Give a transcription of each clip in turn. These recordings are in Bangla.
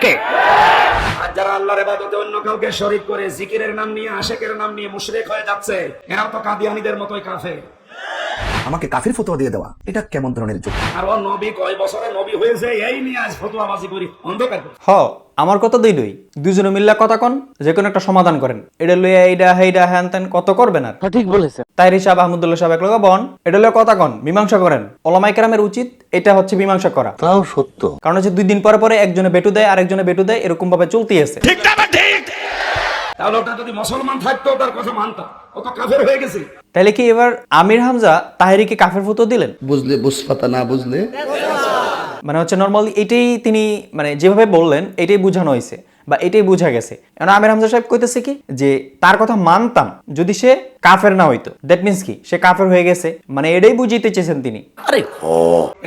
এদেরকে আর যারা আল্লাহর ইবাদতে অন্য কাউকে শরীক করে, জিকিরের নাম নিয়ে, আশেকের নাম নিয়ে মুশরিক হয়ে যাচ্ছে, এরাও তো কাদিয়ানিদের মতোই কাফে আমাকে কাফির ফতোয়া দিয়ে দেওয়া। এটা কেমন ধরনের যুক্তি আর ও নবী কয় বছরে নবী হয়েছে এই নিয়ে আজ ফতোয়াবাজি করি অন্ধকার করি। হ আমার কথা দুই দুই। দুজনে মিল্লা কথা কন যে কোনো একটা সমাধান করেন। এটা লইয়া এইটা হেইডা হ্যান ত্যান কত করবেন আর? ঠিক বলেছে তাইরি সাহেব আহমদুল্লাহ সাহেব একলগে বন এটা লইয়া কথা কন মীমাংসা করেন। ওলামাই কেরামের উচিত এটা হচ্ছে মীমাংসা করা। তাও সত্য। কারণ হচ্ছে দুই দিন পরে পরে একজনে বেটু দেয় আরেকজনে বেটু দেয় এরকম ভাবে চলতেই আছে। ঠিক তাহলে ওটা যদি মুসলমান থাকতো তার কথা মানতাম। ও তো কাফের হয়ে গেছে। তাহলে কি এবার আমির হামজা তাহেরিকে কাফের ফতো দিলেন? বুঝলে বুসফাতা না বুঝলে? মানে হচ্ছে নর্মালি এটাই তিনি মানে যেভাবে বললেন এটাই বোঝানো হয়েছে। বা এটাই বোঝা গেছে। এখন আমির হামজা সাহেব কইতেছে কি? যে তার কথা মানতাম যদি সে কাফের না হইতো। দ্যাট মিন্স কি? সে কাফের হয়ে গেছে। মানে এটাই বুঝিতে চেয়েছেন তিনি। আরে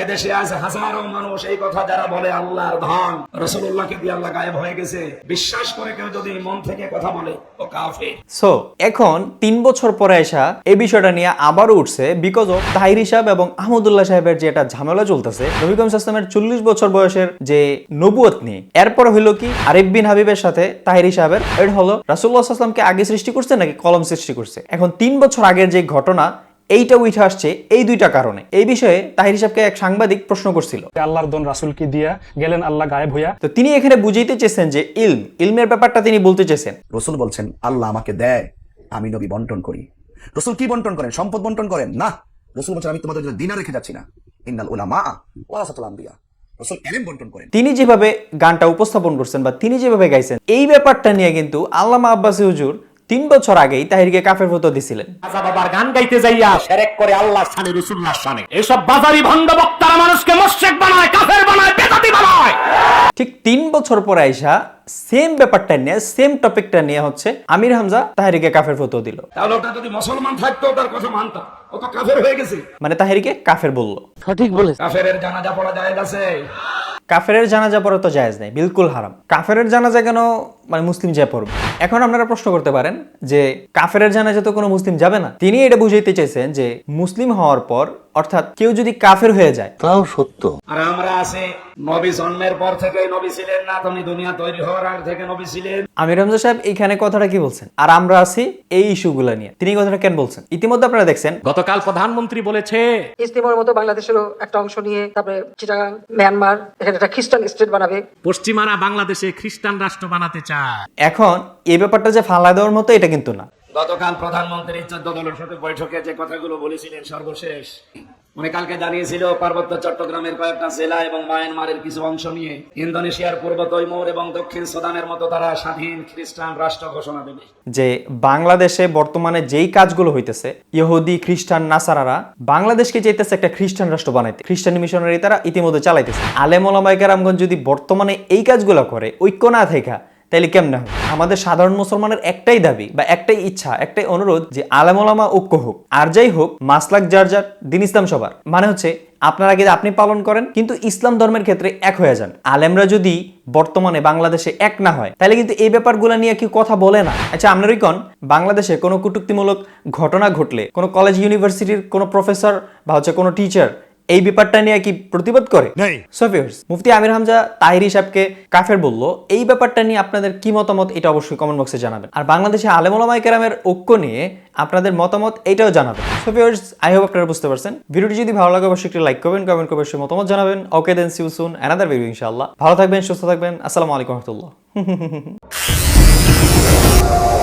এদেশে আছে হাজারো মানুষ এই কথা যারা বলে আল্লাহর ধন রসুল্লাহকে দিয়ে আল্লাহ গায়েব হয়ে গেছে। বিশ্বাস করে কেউ যদি মন থেকে কথা বলে ও কাফের। সো এখন তিন বছর পরে আসা এই বিষয়টা নিয়ে আবারও উঠছে বিকজ অফ তাহিরি সাহেব এবং আহমদুল্লাহ সাহেবের যে একটা ঝামেলা চলতেছে। নবীকম ইসলামের চল্লিশ বছর বয়সের যে নবুয়ত নিয়ে। এরপর হইল কি? আরিফ বিন হাবিবের সাথে তাহিরি সাহেবের এটা হলো রাসুল্লাহ আসলামকে আগে সৃষ্টি করছে নাকি কলম সৃষ্টি করছে? এখন তিন বছর আগের যে ঘটনা এইটা উঠে আসছে এই দুইটা কারণে। এই বিষয়ে তাহিরি সাহেবকে এক সাংবাদিক প্রশ্ন করছিল। আল্লাহর দন রাসুলকে দিয়া গেলেন আল্লাহ গায়েব হইয়া। তো তিনি এখানে বুঝাইতে চেয়েছেন যে ইলম ইলমের ব্যাপারটা তিনি বলতে চেয়েছেন। রসুল বলছেন আল্লাহ আমাকে দেয় আমি নবী বন্টন করি। রসুল কি বন্টন করেন? সম্পদ বন্টন করেন? না। রসুল বলছেন আমি তোমাদের জন্য দিনা রেখে যাচ্ছি না। ইন্নাল উলামা ওয়ারাসাতুল আম্বিয়া। বন্টন করেন। তিনি যেভাবে গানটা উপস্থাপন করছেন বা তিনি যেভাবে গাইছেন, এই ব্যাপারটা নিয়ে কিন্তু আল্লামা আব্বাসী হুজুর তিন বছর আগেই তাহিরকে কাফের ফতো দিছিলেন। রাজা বাবার গান গাইতে যাইয়া সেরেক করে আল্লাহ শানে রসুল্লাহ শানে এসব বাজারি ভণ্ড বক্তারা মানুষকে মোশেক বানায় কাফের বানায় বেদাতি বানায়। ঠিক তিন বছর পরে আইসা সেম ব্যাপারটা নিয়ে সেম টপিকটা নিয়ে হচ্ছে আমির হামজা তাহিরকে কাফের ফতো দিল। তাহলে ওটা যদি মুসলমান থাকতো তার কথা মানতাম ও তো কাফের হয়ে গেছে। মানে তাহিরকে কাফের বলল। সঠিক বলেছে কাফের জানাজা পড়া যায় কাফেরের জানাজা পড়া তো জায়েজ নাই বিলকুল হারাম। কাফেরের জানাজা কেন মানে মুসলিম যায় পড়বে। এখন আপনারা প্রশ্ন করতে পারেন যে কাফেরের জানাজা তো কোনো মুসলিম যাবে না। তিনি এটা বুঝাইতে চাইছেন যে মুসলিম হওয়ার পর অর্থাৎ কেউ যদি কাফের হয়ে যায় তাও সত্য। আর আমরা আছি নবী জন্মের পর থেকে নবী ছিলেন না তুমি দুনিয়া তৈরি হওয়ার আগ থেকে নবী ছিলেন। আমির হামজা সাহেব এইখানে কথাটা কি বলছেন? আর আমরা আছি এই ইস্যুগুলো নিয়ে। তিনি কথাটা কেন বলছেন? ইতিমধ্যে আপনারা দেখছেন গতকাল প্রধানমন্ত্রী বলেছে ইস্তিমার মতো বাংলাদেশেরও একটা অংশ নিয়ে তারপরে চিটাগাং মিয়ানমার এখানে একটা খ্রিস্টান স্টেট বানাবে। পশ্চিমারা বাংলাদেশে খ্রিস্টান রাষ্ট্র বানাতে চায়। এখন এই ব্যাপারটা যে ফালা দেওয়ার মতো এটা কিন্তু না। গতকাল প্রধানমন্ত্রী চোদ্দ দলের সাথে বৈঠকে যে কথাগুলো বলেছিলেন সর্বশেষ উনি কালকে জানিয়েছিল পার্বত্য চট্টগ্রামের কয়েকটা জেলা এবং মায়ানমারের কিছু অংশ নিয়ে ইন্দোনেশিয়ার পূর্ব তৈমুর এবং দক্ষিণ সুদানের মতো তারা স্বাধীন খ্রিস্টান রাষ্ট্র ঘোষণা দেবে। যে বাংলাদেশে বর্তমানে যেই কাজগুলো হইতেছে ইহুদি খ্রিস্টান নাসারারা বাংলাদেশকে চাইতেছে একটা খ্রিস্টান রাষ্ট্র বানাইতে। খ্রিস্টান মিশনারি তারা ইতিমধ্যে চালাইতেছে। আলেম ওলামাই কেরামগঞ্জ যদি বর্তমানে এই কাজগুলো করে ঐক্য না থেকে তাইলে কেমনে হবে? আমাদের সাধারণ মুসলমানের একটাই দাবি বা একটাই ইচ্ছা, একটাই অনুরোধ যে আলেম ওলামা ঐক্য হোক। আর যাই হোক, মাসলাক যার যার, দিন ইসলাম সবার। মানে হচ্ছে, আপনার আগে আপনি পালন করেন, কিন্তু ইসলাম ধর্মের ক্ষেত্রে এক হয়ে যান। আলেমরা যদি বর্তমানে বাংলাদেশে এক না হয় তাহলে কিন্তু এই ব্যাপারগুলো নিয়ে কি কথা বলে না। আচ্ছা আপনারই কন? বাংলাদেশে কোনো কটুক্তিমূলক ঘটনা ঘটলে, কোনো কলেজ ইউনিভার্সিটির কোনো প্রফেসর বা হচ্ছে কোনো টিচার এই ব্যাপারটা নিয়ে কি প্রতিবাদ করে? মুফতি আমির হামজা তাহিরি সাহেবকে কাফের বলল এই ব্যাপারটা নিয়ে আপনাদের কি মতামত এটা অবশ্যই কমেন্ট বক্সে জানাবেন। আর বাংলাদেশে আলেমুলামাই কেরামের ঐক্য নিয়ে আপনাদের মতামত এটাও জানাবেন। সফিয়ার্স আই হোপ আপনারা বুঝতে পারছেন। ভিডিওটি যদি ভালো লাগে অবশ্যই একটি লাইক করবেন কমেন্ট করবেন অবশ্যই মতামত জানাবেন। Okay then see you soon another video ইনশাআল্লাহ। ভালো থাকবেন সুস্থ থাকবেন। আসসালামু আলাইকুম রহমতুল্লাহ।